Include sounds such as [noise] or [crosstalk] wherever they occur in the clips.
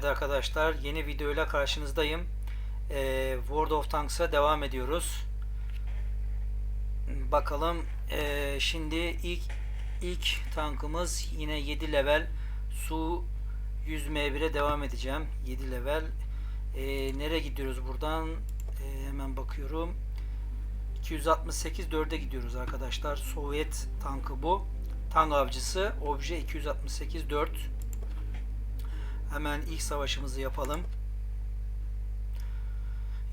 Evet arkadaşlar yeni videoyla karşınızdayım. Ee, World of Tanks'a devam ediyoruz. Bakalım ee, şimdi ilk ilk tankımız yine 7 level su 100 M1'e devam edeceğim. 7 level. Ee, nereye gidiyoruz buradan? Ee, hemen bakıyorum. 268 4'e gidiyoruz arkadaşlar. Sovyet tankı bu. Tank avcısı. Obje 268 4. Hemen ilk savaşımızı yapalım.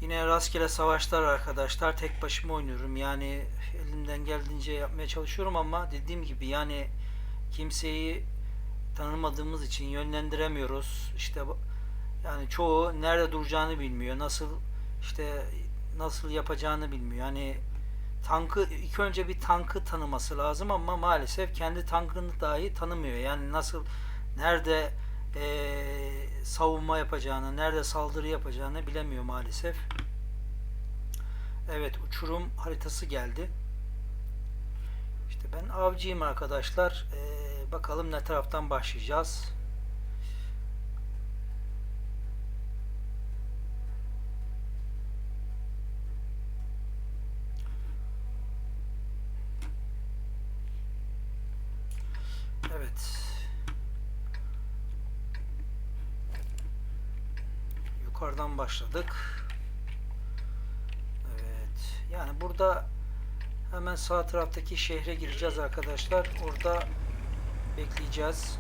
Yine rastgele savaşlar arkadaşlar. Tek başıma oynuyorum. Yani elimden geldiğince yapmaya çalışıyorum ama dediğim gibi yani kimseyi tanımadığımız için yönlendiremiyoruz. İşte yani çoğu nerede duracağını bilmiyor. Nasıl işte nasıl yapacağını bilmiyor. Yani tankı ilk önce bir tankı tanıması lazım ama maalesef kendi tankını dahi tanımıyor. Yani nasıl nerede eee, savunma yapacağını, nerede saldırı yapacağını bilemiyor maalesef. Evet, uçurum haritası geldi. İşte ben avcıyım arkadaşlar. Eee, bakalım ne taraftan başlayacağız. Başladık. Evet. Yani burada hemen sağ taraftaki şehre gireceğiz arkadaşlar. Orada bekleyeceğiz.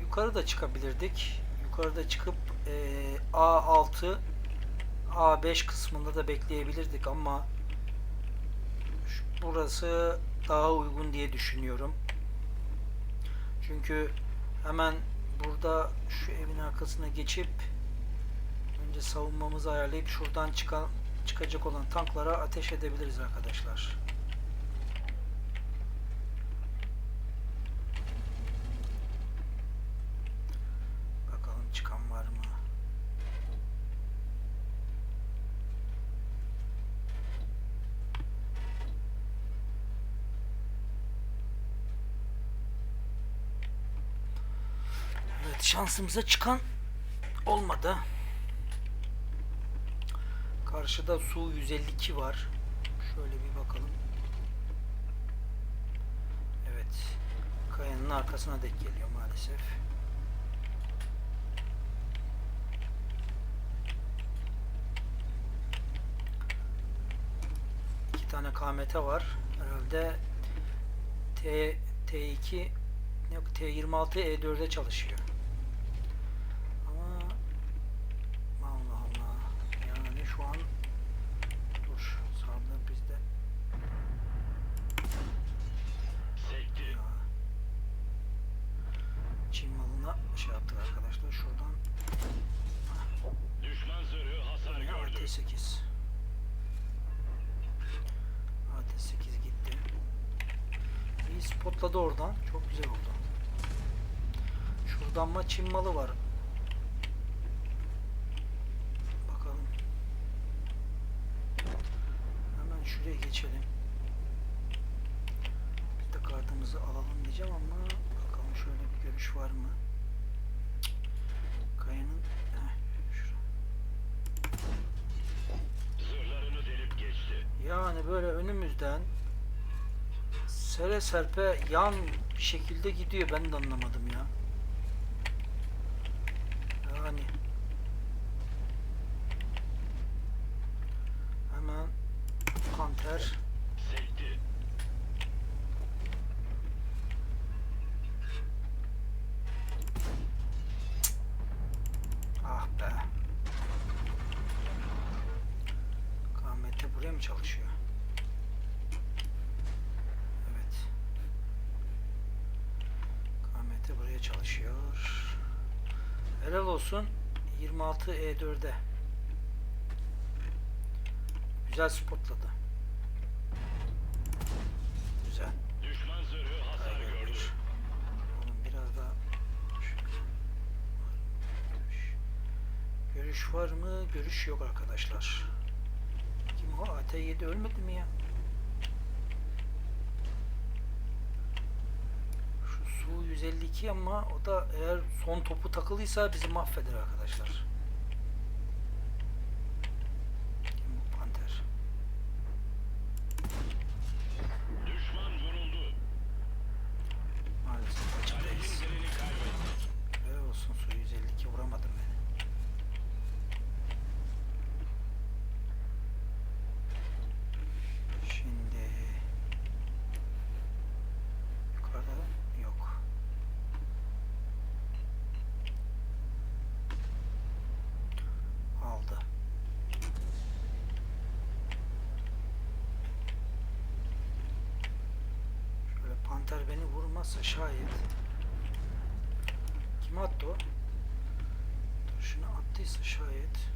Yukarı da çıkabilirdik. Yukarıda çıkıp eee, A6 A5 kısmında da bekleyebilirdik ama burası daha uygun diye düşünüyorum. Çünkü hemen burada şu evin arkasına geçip önce savunmamızı ayarlayıp şuradan çıkan çıkacak olan tanklara ateş edebiliriz arkadaşlar. Bakalım çıkan var mı? Evet şansımıza çıkan olmadı. Karşıda su 152 var. Şöyle bir bakalım. Evet. Kayanın arkasına denk geliyor maalesef. İki tane KMT var. Herhalde T T2 yok T26 E4'e çalışıyor. Ama Allah Allah. Yani şu an dur sağda bizde Sekti. ya. Çin malına şey yaptık arkadaşlar şuradan Düşman zırhı hasar gördü. AT8 AT8 gitti. İyi spotladı oradan. Çok güzel oldu. Şuradan ma Çin malı var. Bakalım. Hemen şuraya geçelim. Biz de kartımızı alalım diyeceğim ama bakalım şöyle bir görüş var mı? Kayanın Heh, şura. Zırhlarını delip geçti. Yani böyle önümüzden sere serpe yan bir şekilde gidiyor. Ben de anlamadım ya. Yani hemen kanter ah be. KMT buraya mı çalışıyor? Evet. KMT buraya çalışıyor. Helal olsun. 26 E4'e. Güzel spotladı. Güzel. Düşman zırhı hasar gördü. Oğlum biraz daha. Görüş. Görüş var mı? Görüş yok arkadaşlar. Kim o? AT7 ölmedi mi ya? 252 ama o da eğer son topu takılıysa bizi mahveder arkadaşlar. Kim bu Panter? Düşman vuruldu. Maalesef açıktayız. Kalenin birini kaybettik. Helal olsun su 152 vuramadım beni. Şimdi yukarıda yok. Aldı. Şöyle panter beni vurmazsa şayet kim attı şunu attıysa şayet.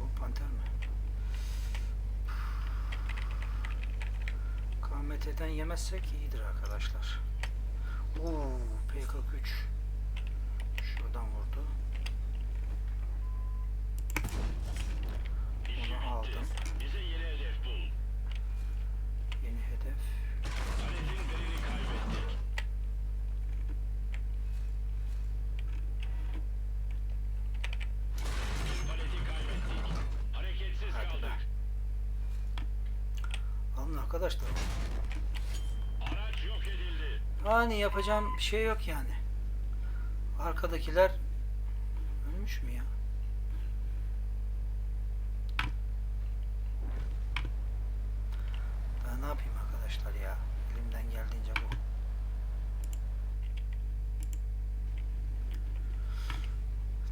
Bu? Panter mi? KMT'den yemezsek iyidir arkadaşlar. Oo, Backup 3 Hani yapacağım bir şey yok yani. Arkadakiler ölmüş mü ya? Daha ne yapayım arkadaşlar ya? Elimden geldiğince bu.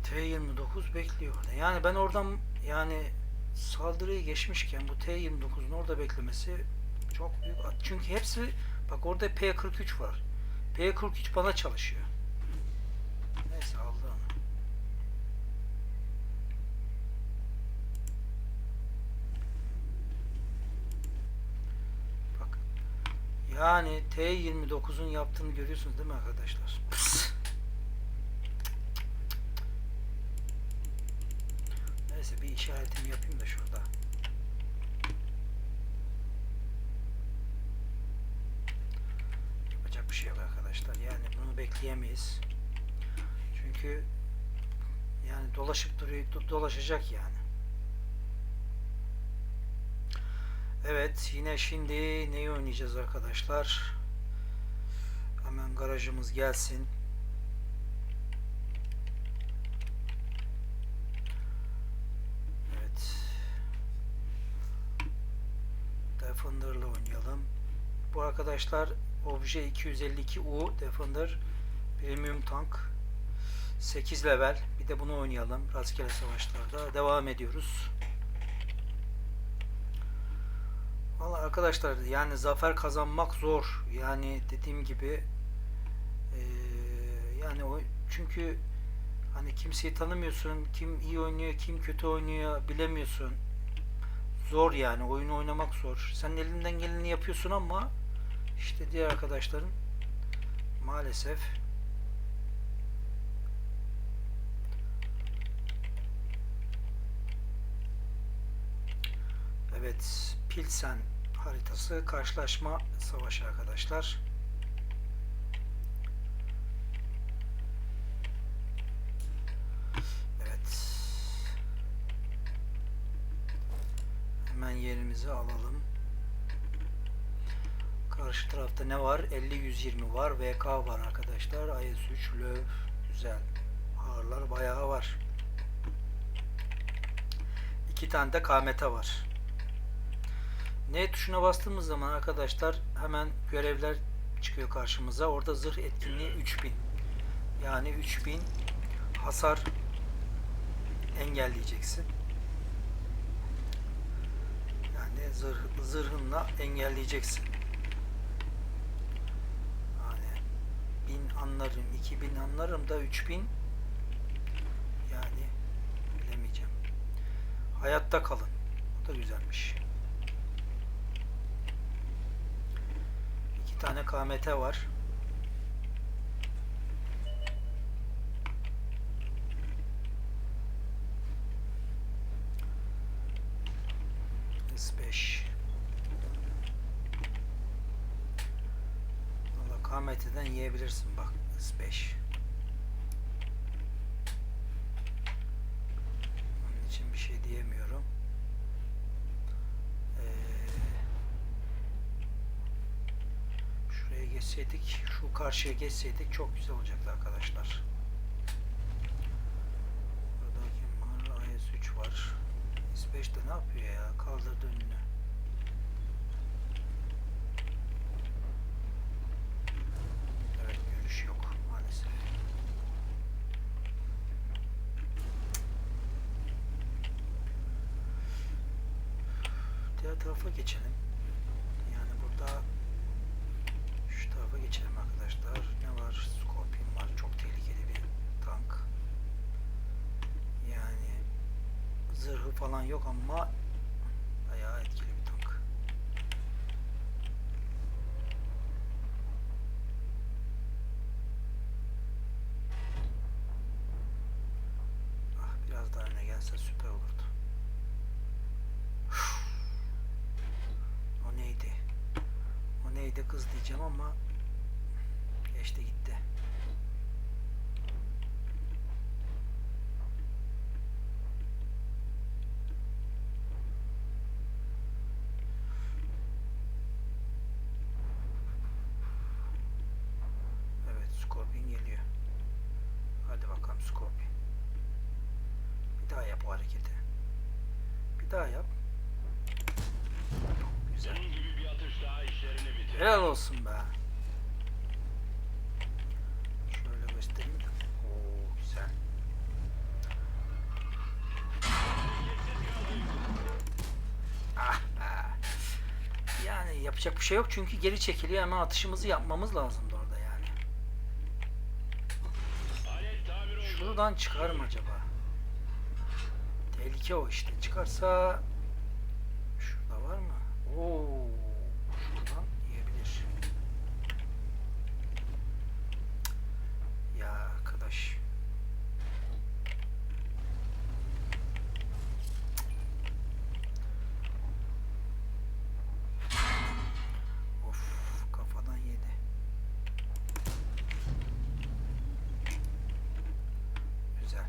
T29 bekliyor orada. Yani ben oradan yani saldırıyı geçmişken bu T29'un orada beklemesi çok büyük. Çünkü hepsi bak orada P43 var. P43 bana çalışıyor. Neyse aldı onu. Bak. Yani T29'un yaptığını görüyorsunuz değil mi arkadaşlar? Pıs. [laughs] Neyse bir işaretimi yapayım da şurada. Yapacak bir şey yok arkadaşlar. Yani bunu bekleyemeyiz. Çünkü yani dolaşıp duruyor, do- dolaşacak yani. Evet, yine şimdi neyi oynayacağız arkadaşlar? Hemen garajımız gelsin. Evet. Defender'la oynayalım. Bu arkadaşlar Obje 252U Defender Premium Tank 8 level. Bir de bunu oynayalım. Rastgele savaşlarda devam ediyoruz. Valla arkadaşlar yani zafer kazanmak zor. Yani dediğim gibi eee, yani o çünkü hani kimseyi tanımıyorsun. Kim iyi oynuyor, kim kötü oynuyor bilemiyorsun. Zor yani. Oyunu oynamak zor. Sen elinden geleni yapıyorsun ama işte diğer arkadaşların maalesef Evet, Pilsen haritası karşılaşma savaşı arkadaşlar. Evet. Hemen yerimizi alalım. Karşı tarafta ne var? 50-120 var. VK var arkadaşlar. IS-3 LÖV güzel. Ağırlar bayağı var. İki tane de KMT var. N tuşuna bastığımız zaman arkadaşlar hemen görevler çıkıyor karşımıza. Orada zırh etkinliği 3000. Yani 3000 hasar engelleyeceksin. Yani zırh, zırhınla engelleyeceksin. Yani 1000 anlarım, 2000 anlarım da 3000 yani bilemeyeceğim. Hayatta kalın. O da güzelmiş. İki tane KMT var. S5 Valla KMT'den yiyebilirsin bak S5 Onun için bir şey diyemiyorum. Ee, şuraya geçseydik, şu karşıya geçseydik çok güzel olacaktı arkadaşlar. Burada kim var? IS-3 var. S5 de ne yapıyor ya? Kaldırdı önünü. Evet görüş yok maalesef. Diğer tarafa geçelim. Yani burada şu tarafa geçelim arkadaşlar. Ne var? Scorpion var. Çok tehlikeli bir tank. Yani zırhı falan yok ama bayağı etkili bir tank. Ah biraz daha öne gelse süper olurdu. O neydi? O neydi kız diyeceğim ama yap o hareketi. Bir daha yap. Güzel. Bunun gibi bir atış daha işlerini bitirir. Helal olsun be. Şöyle göstereyim. Oo güzel. Ah be. Yani yapacak bir şey yok çünkü geri çekiliyor hemen atışımızı yapmamız lazımdı orada yani. Şuradan çıkar mı acaba? Tehlike o işte. Çıkarsa şurada var mı? Oo, şuradan yiyebilir. Ya arkadaş. Of kafadan yedi. Güzel.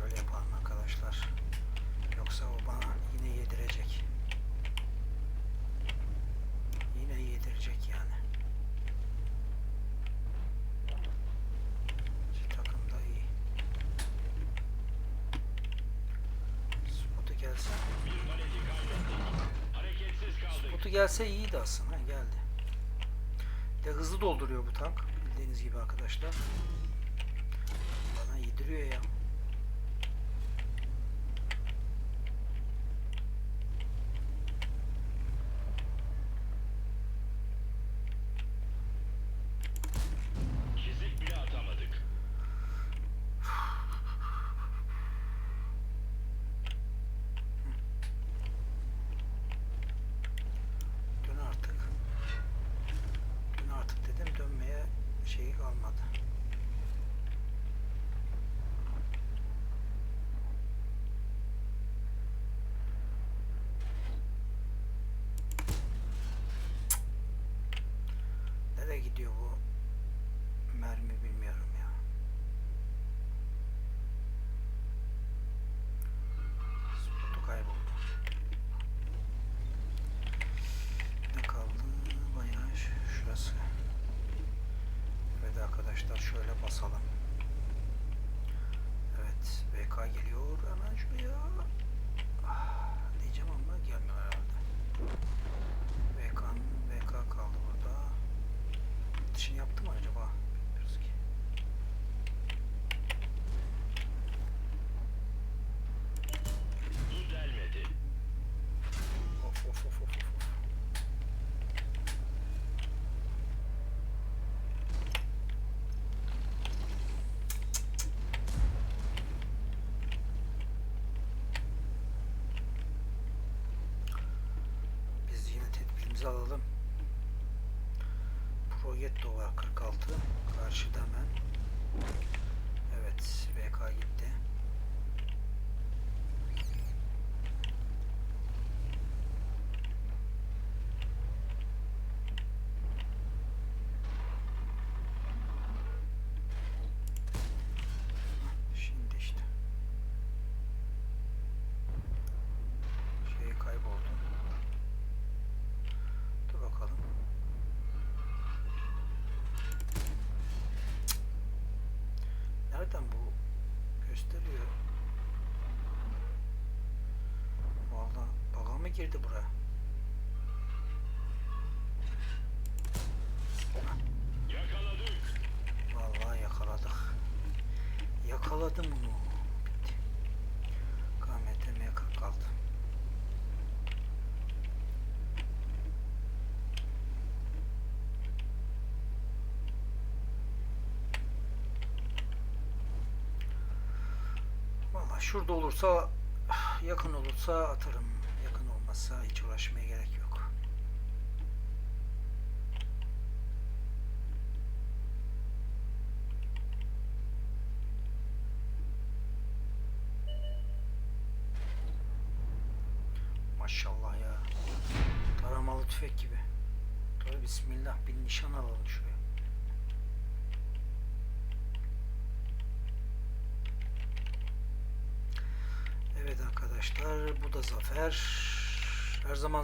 Şöyle yapalım arkadaşlar. Yoksa o bana yine yedirecek. Yine yedirecek yani. Şu takım da iyi. Spotu gelse. Bir paleti kaybettik. Spotu gelse iyiydi aslında. Geldi. De hızlı dolduruyor bu tank. Bildiğiniz gibi arkadaşlar. Bana yediriyor ya. Nereye gidiyor bu mermi bilmiyorum ya. Spotu kayboldu. Ne kaldı? Bayağı şurası. Evet arkadaşlar şöyle basalım. Evet Bagetto var 46. Karşıda hemen. Evet. VK gitti. Şimdi işte. Şey kayboldu. Dur bakalım. Nereden bu gösteriyor? Vallahi baga mı girdi bura? Yakaladık. Vallahi yakaladık. Yakaladım onu. Bitti. KMTM 46. Vallahi şurada olursa yakın olursa atarım. Olmazsa hiç uğraşmaya gerek.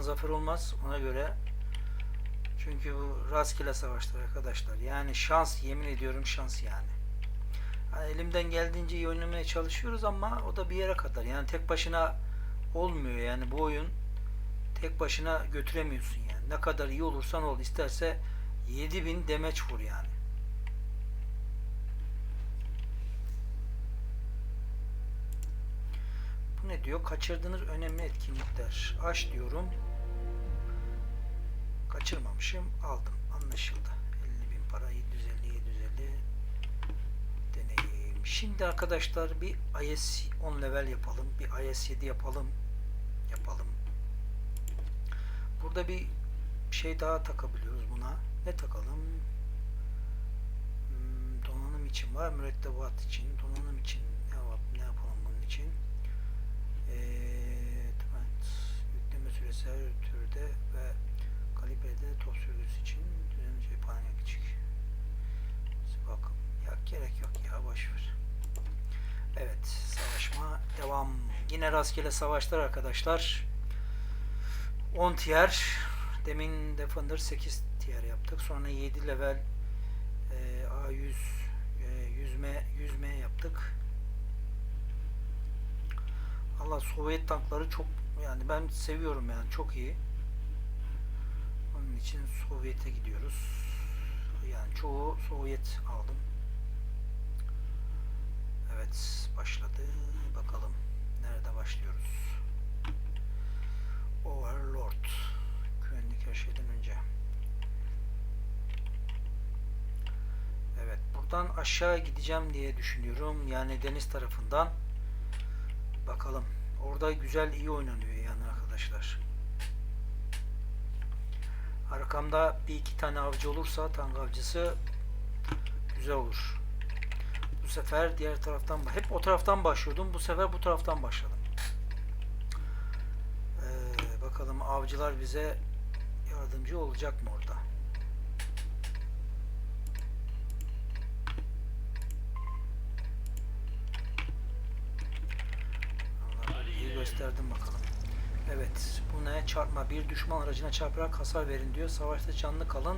Zafer olmaz ona göre. Çünkü bu rastgele savaşlar arkadaşlar. Yani şans yemin ediyorum şans yani. Hani elimden geldiğince iyi oynamaya çalışıyoruz ama o da bir yere kadar. Yani tek başına olmuyor yani bu oyun tek başına götüremiyorsun yani. Ne kadar iyi olursan ol isterse 7000 demeç vur yani. Bu ne diyor? Kaçırdığınız önemli etkinlikler. Aç diyorum. Kaçırmamışım. Aldım. Anlaşıldı. 50 bin para. 750 750 deneyim. Şimdi arkadaşlar bir IS 10 level yapalım. Bir IS 7 yapalım. Yapalım. Burada bir şey daha takabiliyoruz buna. Ne takalım? Hmm, donanım için var. Mürettebat için. Donanım için ne, yap ne yapalım bunun için? Yine rastgele savaşlar arkadaşlar. 10 tier. Demin Defender 8 tier yaptık. Sonra 7 level e, A100 e, yüzme yüzme yaptık. Allah Sovyet tankları çok yani ben seviyorum yani çok iyi. Onun için Sovyet'e gidiyoruz. Yani çoğu Sovyet aldım. Evet başladı. Bakalım nerede başlıyoruz? Overlord. Güvenlik her şeyden önce. Evet buradan aşağı gideceğim diye düşünüyorum. Yani deniz tarafından. Bakalım. Orada güzel iyi oynanıyor yani arkadaşlar. Arkamda bir iki tane avcı olursa tank avcısı güzel olur. Sefer diğer taraftan hep o taraftan başlıyordum. Bu sefer bu taraftan başladım. Ee, bakalım avcılar bize yardımcı olacak mı orada? İyi gösterdim bakalım. Evet, bu ne? Çarpma. Bir düşman aracına çarparak hasar verin diyor. Savaşta canlı kalın.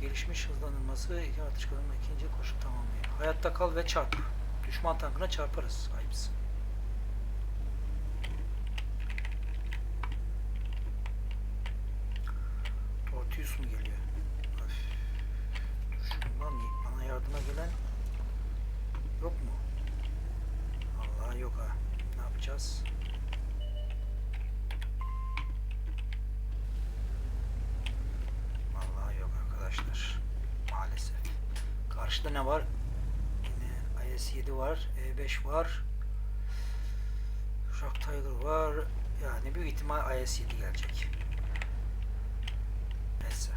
Gelişmiş hızlanılması, iki atış kalınma, ikinci koşu tamamlayın. Hayatta kal ve çarp. Düşman tankına çarparız. Ayıpsın. IS-7 gelecek. Neyse.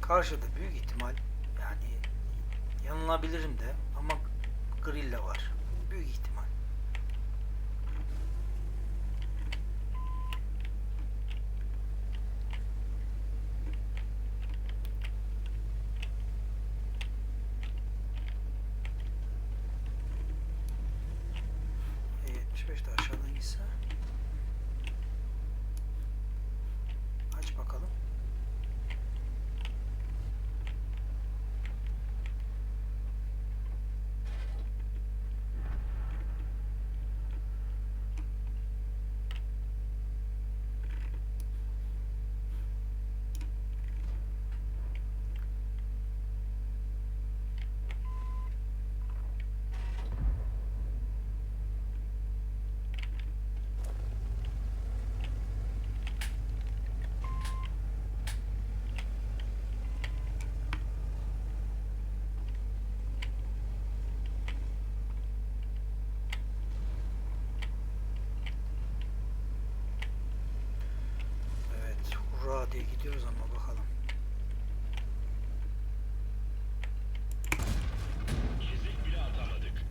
Karşıda büyük ihtimal yani yanılabilirim de ama grille var. Büyük ihtimal. Diye gidiyoruz ama bakalım. Çizik bile atamadık.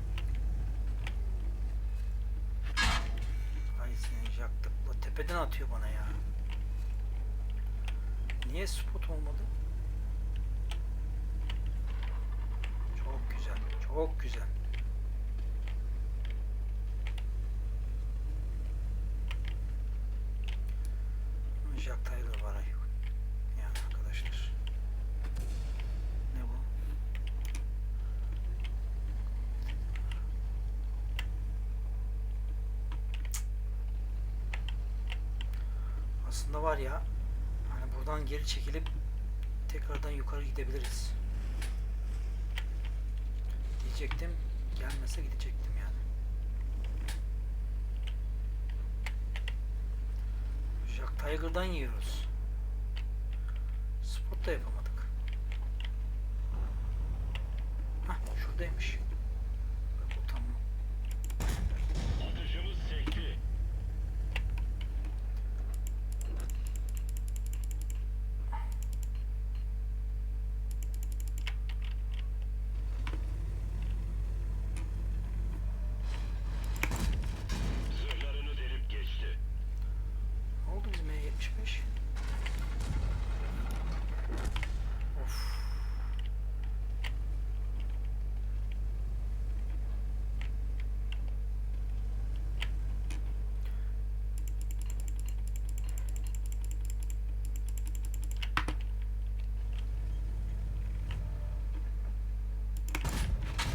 Ay seni yaktık. La tepeden atıyor bana ya. Niye spot olmadı? Çok güzel. Çok güzel. Jack Taylor var ay. Yani arkadaşlar. Ne bu? Aslında var ya hani buradan geri çekilip tekrardan yukarı gidebiliriz. Diyecektim. Gelmese gidecektim yani. Jack Tiger'dan yiyoruz. Spot da yapamadık. Hah şuradaymış. Bak o tamam. Atışımız sekti. Zırhlarını delip geçti. Ne oldu bizim E75? Of.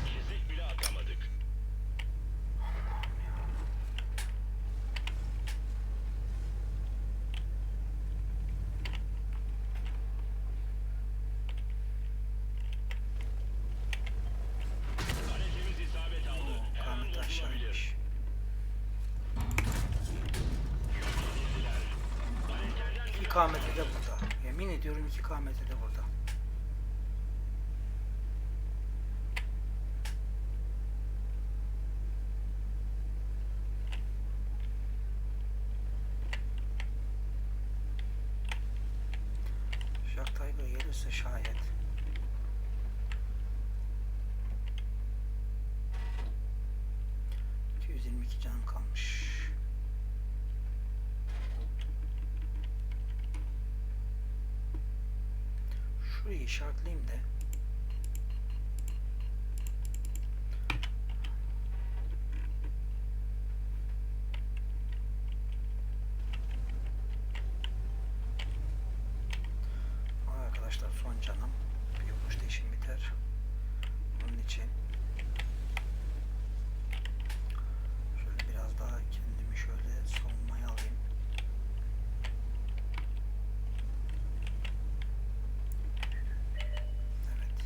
Çizik bile atamadık. Kalecimiz isabet aldı. Her an Kamet aşağı bozulabilir. inmiş. İki kamete de burada. Yemin ediyorum iki kamete de burada. İşaretleyeyim de. Arkadaşlar son canım. Bir yokuşta işim biter. Bunun için şöyle biraz daha kendimi şöyle savunmaya alayım. Evet.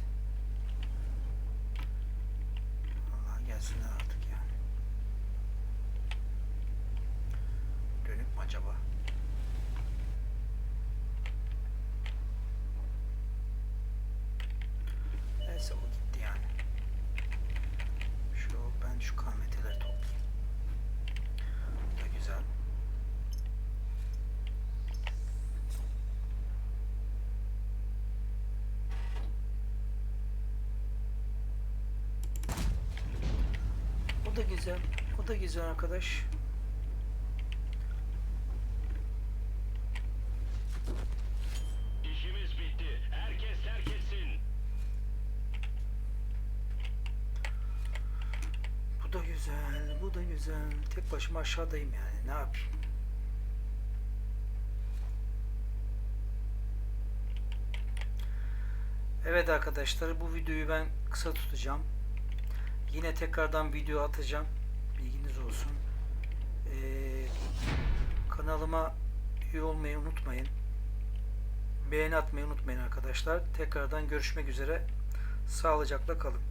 Allah gelsinler artık yani. Dönüp mü acaba? Neyse o gitti yani. Şu ben şu kameteleri toplayayım. Bu da güzel. Da güzel. O da güzel arkadaş. İşimiz bitti. Herkes terk etsin. Bu da güzel. Bu da güzel. Tek başıma aşağıdayım yani. Ne yapayım? Evet arkadaşlar bu videoyu ben kısa tutacağım. Yine tekrardan video atacağım. Bilginiz olsun. Ee, kanalıma üye olmayı unutmayın. Beğeni atmayı unutmayın arkadaşlar. Tekrardan görüşmek üzere. Sağlıcakla kalın.